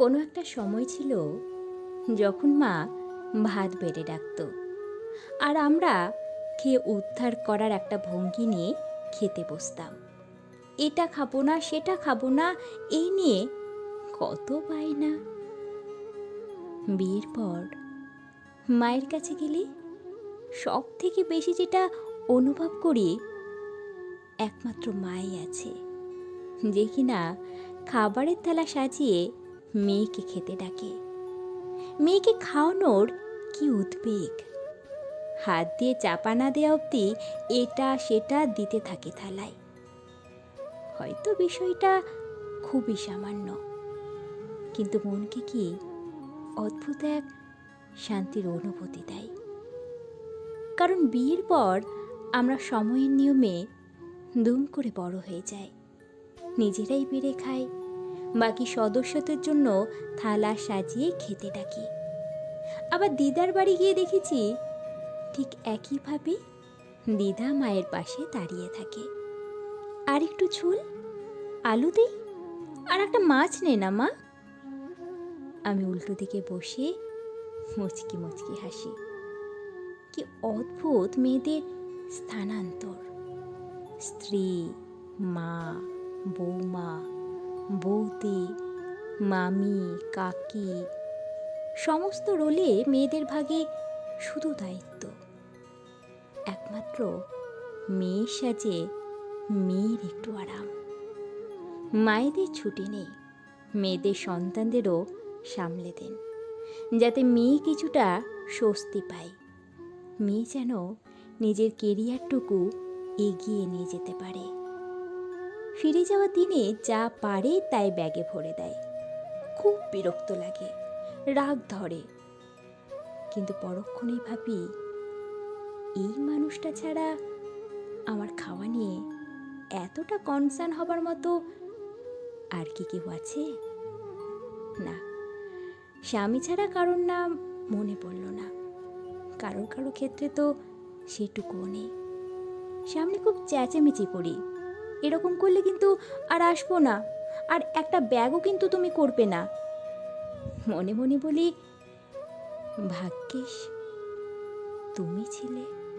কোনো একটা সময় ছিল যখন মা ভাত বেড়ে ডাকত। আর আমরা খেয়ে উদ্ধার করার একটা ভঙ্গি নিয়ে খেতে বসতাম। এটা খাব না, সেটা খাব না, এই নিয়ে কত পাই না বিয়ের পর মায়ের কাছে গেলে সব থেকে বেশি যেটা অনুভব করি একমাত্র মাই আছে, যে কিনা খাবারের থালা সাজিয়ে মেয়েকে খেতে ডাকে। মেয়েকে খাওয়ানোর কি উদ্বেগ? হাত দিয়ে চাপা না দেওয়া অবধি এটা সেটা দিতে থাকে থালায়। হয়তো বিষয়টা খুবই সামান্য। কিন্তু মনকে কি অদ্ভুত এক শান্তির অনুভূতি দেয়। কারণ বিয়ের পর আমরা সময়ের নিয়মে দুম করে বড় হয়ে যাই। নিজেরাই বেড়ে খাই বাকি সদস্যদের জন্য থালা সাজিয়ে খেতে ডাকি। আবার দিদার বাড়ি গিয়ে দেখেছি ঠিক একইভাবে দিদা মায়ের পাশে দাঁড়িয়ে থাকে। আর একটু ঝোল, আলু দিই, আর একটা মাছ নে না মা। আমি উল্টো দিকে বসে মুচকি মুচকি হাসি। কি অদ্ভুত মেয়েদের স্থানান্তর। স্ত্রী, মা, বৌমা বৌদি, মামি, কাকি, সমস্ত রোলে মেয়েদের ভাগে শুধু দায়িত্ব। একমাত্র মেয়ের সাজে মেয়ের একটু আরাম। মায়েদের ছুটি নেই, মেয়েদের সন্তানদেরও সামলে দেন, যাতে মেয়ে কিছুটা স্বস্তি পায়। মেয়ে যেন নিজের কেরিয়ারটুকু এগিয়ে নিয়ে যেতে পারে। ফিরে যাওয়া দিনে যা পারে তাই ব্যাগে ভরে দেয়। খুব বিরক্ত লাগে, রাগ ধরে। কিন্তু পরক্ষণেই ভাবি, এই মানুষটা ছাড়া আমার খাওয়া নিয়ে এতটা কনসার্ন হবার মতো আর কি কেউ আছে? না, স্বামী ছাড়া কারোর নাম মনে পড়ল না। কারোর কারও ক্ষেত্রে তো সেটুকুও নেই। সামনে খুব চেঁচামেচি করি এরকম করলে কিন্তু আর আসব না। আর একটা ব্যাগও কিন্তু তুমি করবে না। মনে মনে বলি, ভাগ্যিস, তুমি ছিলে।